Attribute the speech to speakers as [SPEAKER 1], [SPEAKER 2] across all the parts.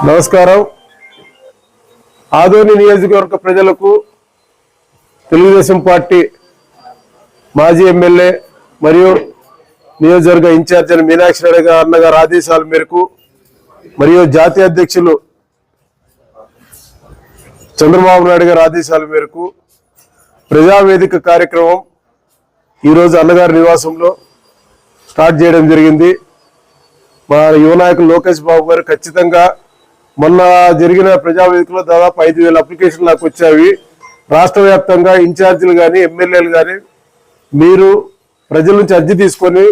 [SPEAKER 1] నమస్కారం. ఆదోని నియోజకవర్గ ప్రజలకు తెలుగుదేశం పార్టీ మాజీ ఎమ్మెల్యే మరియు నియోజకవర్గ ఇన్ఛార్జ్ అయిన మీనాక్షి రెడ్డి గారు అన్నగారు ఆదేశాల మేరకు మరియు జాతీయ అధ్యక్షులు చంద్రబాబు నాయుడు గారి ఆదేశాల మేరకు ప్రజావేదిక కార్యక్రమం ఈరోజు అన్నగారి నివాసంలో స్టార్ట్ చేయడం జరిగింది. మా యువ నాయకులు లోకేష్ బాబు గారు ఖచ్చితంగా మొన్న జరిగిన ప్రజావేదికలో దాదాపు ఐదు వేల అప్లికేషన్లు నాకు వచ్చాయి. రాష్ట్ర వ్యాప్తంగా ఇన్ఛార్జీలు కానీ ఎమ్మెల్యేలు కానీ మీరు ప్రజల నుంచి అర్జీ తీసుకొని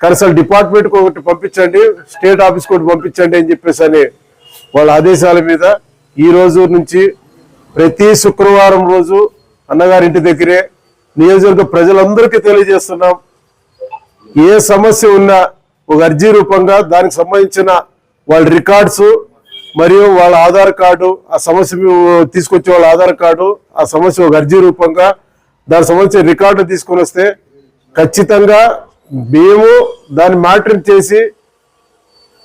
[SPEAKER 1] కనీసం డిపార్ట్మెంట్కి ఒకటి పంపించండి స్టేట్ ఆఫీస్కి ఒకటి పంపించండి అని చెప్పేసి అని వాళ్ళ ఆదేశాల మీద ఈ రోజు నుంచి ప్రతి శుక్రవారం రోజు అన్నగారింటి దగ్గరే నియోజకవర్గ ప్రజలందరికీ తెలియజేస్తున్నాం. ఏ సమస్య ఉన్నా ఒక అర్జీ రూపంగా దానికి సంబంధించిన వాళ్ళ రికార్డ్స్ మరియు వాళ్ళ ఆధార్ కార్డు ఆ సమస్య తీసుకొచ్చే వాళ్ళ ఆధార్ కార్డు ఆ సమస్య ఒక అర్జీ రూపంగా దానికి సంబంధించిన రికార్డు తీసుకొని వస్తే ఖచ్చితంగా మేము దాన్ని మానిటరింగ్ చేసి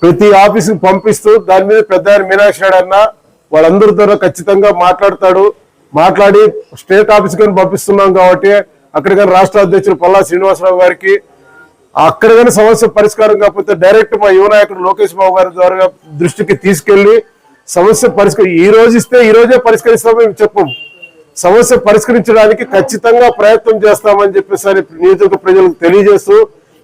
[SPEAKER 1] ప్రతి ఆఫీసుకి పంపిస్తూ దాని మీద పెద్ద మీనాక్షి నాయుడు అన్న వాళ్ళందరితో ఖచ్చితంగా మాట్లాడతాడు. మాట్లాడి స్టేట్ ఆఫీస్ కానీ పంపిస్తున్నాం కాబట్టి అక్కడ కానీ రాష్ట్ర అధ్యక్షులు పల్లా శ్రీనివాసరావు గారికి అక్కడ కానీ సమస్య పరిష్కారం కాకపోతే డైరెక్ట్ మా యువ నాయకుడు లోకేష్ బాబు గారి ద్వారా దృష్టికి తీసుకెళ్ళి సమస్య పరిష్కరి ఈ రోజు ఇస్తే ఈ రోజే పరిష్కరిస్తామని మేము చెప్పం. సమస్య పరిష్కరించడానికి ఖచ్చితంగా ప్రయత్నం చేస్తామని చెప్పేసి అని నియోజక ప్రజలకు తెలియజేస్తూ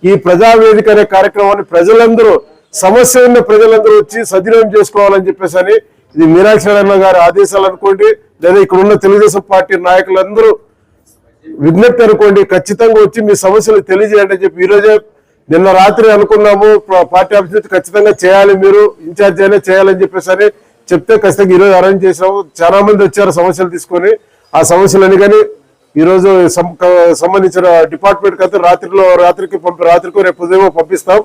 [SPEAKER 1] ఈ ప్రజావేదిక అనే కార్యక్రమాన్ని ప్రజలందరూ సమస్య ఉన్న ప్రజలందరూ వచ్చి సద్వినియోగం చేసుకోవాలని చెప్పేసి ఇది మీనాక్షి అన్న గారి ఆదేశాలు అనుకోండి లేదా ఇక్కడ ఉన్న తెలుగుదేశం పార్టీ నాయకులందరూ విజ్ఞప్తి అనుకోండి ఖచ్చితంగా వచ్చి మీ సమస్యలు తెలియజేయండి అని చెప్పి ఈరోజే నిన్న రాత్రి అనుకున్నాము. పార్టీ ఆఫీస్ నుంచి ఖచ్చితంగా చేయాలి మీరు ఇన్ఛార్జ్ అయినా చేయాలని చెప్పేసి అని చెప్తే ఖచ్చితంగా ఈరోజు అరేంజ్ చేసినాము. చాలా మంది వచ్చారు సమస్యలు తీసుకొని. ఆ సమస్యలని కానీ ఈరోజు సంబంధించిన డిపార్ట్మెంట్ అయితే రాత్రిలో రాత్రికి పంపి రాత్రికో రేపు ఉదయం పంపిస్తాం.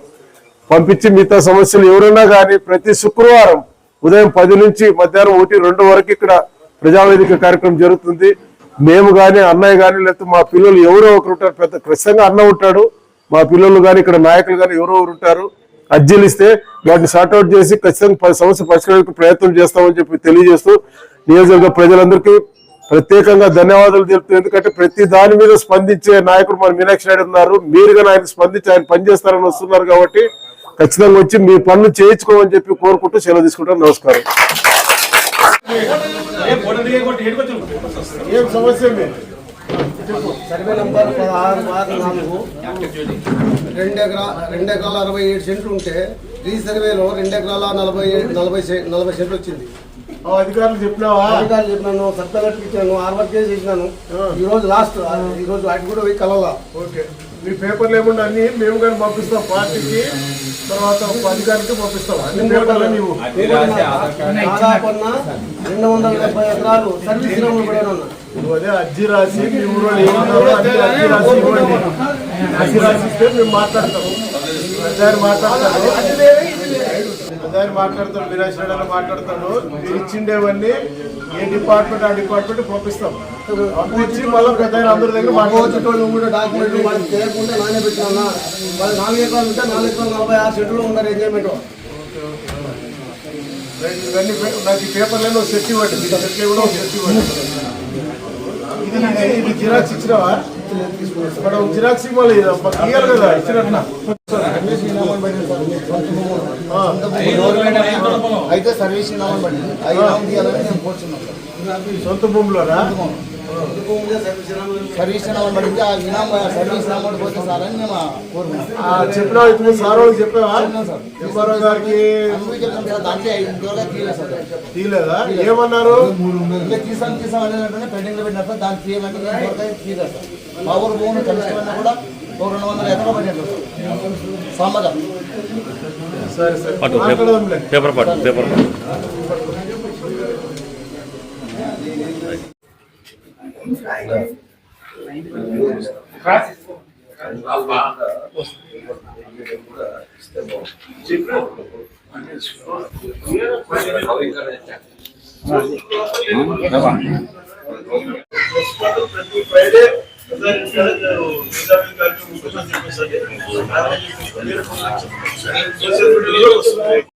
[SPEAKER 1] పంపించి మిగతా సమస్యలు ఎవరైనా కానీ ప్రతి శుక్రవారం ఉదయం పది నుంచి మధ్యాహ్నం ఒకటి రెండు వరకు ఇక్కడ ప్రజావేదిక కార్యక్రమం జరుగుతుంది. మేము కానీ అన్నయ్య కానీ లేకపోతే మా పిల్లలు ఎవరో ఒకరు ఉంటారు. పెద్ద ఖచ్చితంగా అన్న ఉంటాడు. మా పిల్లలు కానీ ఇక్కడ నాయకులు కానీ ఎవరో ఒకరు ఉంటారు. అర్జీలు ఇస్తే వాటిని సార్ట్అవుట్ చేసి ఖచ్చితంగా పది సమస్య పరిష్కారానికి ప్రయత్నం చేస్తామని చెప్పి తెలియజేస్తూ నియోజకవర్గ ప్రజలందరికీ ప్రత్యేకంగా ధన్యవాదాలు తెలుపుతూ ఎందుకంటే ప్రతి దాని మీద స్పందించే నాయకుడు మన మీనాక్షి నాయుడు ఉన్నారు. మీరు కానీ ఆయన స్పందించి ఆయన పనిచేస్తారని వస్తున్నారు కాబట్టి ఖచ్చితంగా వచ్చి మీ పనులు చేయించుకోమని చెప్పి కోరుకుంటూ సెలవు తీసుకుంటాను. నమస్కారం. ఏం సమస్య
[SPEAKER 2] సర్వే నంబర్ పదహారు ఆరు నాలుగు. రెండు ఎకరా రెండు ఎకరాల అరవై ఏడు సెంట్లు ఉంటే ఈ సర్వేలో రెండు ఎకరాల నలభై నలభై సె- నలభై సెంట్లు వచ్చింది.
[SPEAKER 1] అధికారులు చెప్పినావా?
[SPEAKER 2] అధికారులు చెప్పినాను సర్టిఫికెట్ ఇచ్చాను ఆరు వర్క్ చేసి ఇచ్చినాను ఈ రోజు లాస్ట్ ఈ రోజు వాటి కూడా పోయి కలవాలా.
[SPEAKER 1] ఓకే. మీ పేపర్లు ఏముండే అన్ని మేము కానీ పంపిస్తాం పార్టీకి తర్వాత అధికారికి పంపిస్తాం. అన్ని పేపర్లు నీవు.
[SPEAKER 2] దాదాపున్న రెండు వందల డెబ్బై ఎకరాలు సర్వీస్
[SPEAKER 1] నువ్వు అదే అర్జీ రాసి మీ ఊరు అర్జీ రాసి ఇవ్వండి. అర్జీ రాసి ఇస్తే మేము మాట్లాడతాము. ప్రజారి ప్రజారి మాట్లాడతాడు మీరాజ్ రెడ్డి మాట్లాడతాడు మీరు ఇచ్చిండేవన్నీ ఏ డిపార్ట్మెంట్ ఆ డిపార్ట్మెంట్ పంపిస్తాం. పంపించి మళ్ళీ పెద్ద అందరి దగ్గర మాట్లాడతాం
[SPEAKER 2] వచ్చేటోళ్ళు కూడా డాక్యుమెంట్లు వాళ్ళకి చేయకుండా నానే పెట్టినా వాళ్ళు నాలుగు ఎకరాలు ఉంటే నాలుగు ఎకరాలు నలభై ఆరు సెంట్లు ఉన్నారు ఎంజాయ్మెంట్.
[SPEAKER 1] ఇవన్నీ నాకు ఈ పేపర్లలో సెట్ ఇవ్వండి మీ సెట్ కూడా ఒక సెట్ ఇవ్వండి. ఇది ఇది జిరాక్స్ ఇచ్చినావా? మనం జిరాక్స్ ఇవ్వాలి కదా ఇచ్చినట్ల ఆ,
[SPEAKER 2] అయితే సర్వీస్ ఇనామం పడింది. తీయాలని నేను కోరుచున్నాను.
[SPEAKER 1] సొంత భూమిలోనా?
[SPEAKER 2] సర్వీస్ ఆ సర్వీస్ ఇనామం పోతే సార్ అని మేము కోరుకున్నాం.
[SPEAKER 1] ఆ, చెప్పినావా ఇప్పుడు సార్ చెప్పావా? ఎంఆర్ఓ గారికి
[SPEAKER 2] అందుకు చెప్తాం సార్ దాంట్లో ఐదు రోజులుగా తీయలేదు సార్.
[SPEAKER 1] తీయలేదా? ఏమన్నారు?
[SPEAKER 2] ఇంకా తీసాం తీసాం అనేది పెండింగ్లో పెట్టినప్పుడు దాన్ని తీయమంటే నేను దొరకాయ తీయలేదు సార్. మా ఊరు కూడా ఒక రెండు వందల ఎకరాలు పడినట్టు సార్.
[SPEAKER 1] సరే సరే.
[SPEAKER 3] పేపర్ పట్టు పేపర్ పట్టు
[SPEAKER 1] ప్రతి ఫ్రైడే సోషల్ మీడియాలో వస్తుంది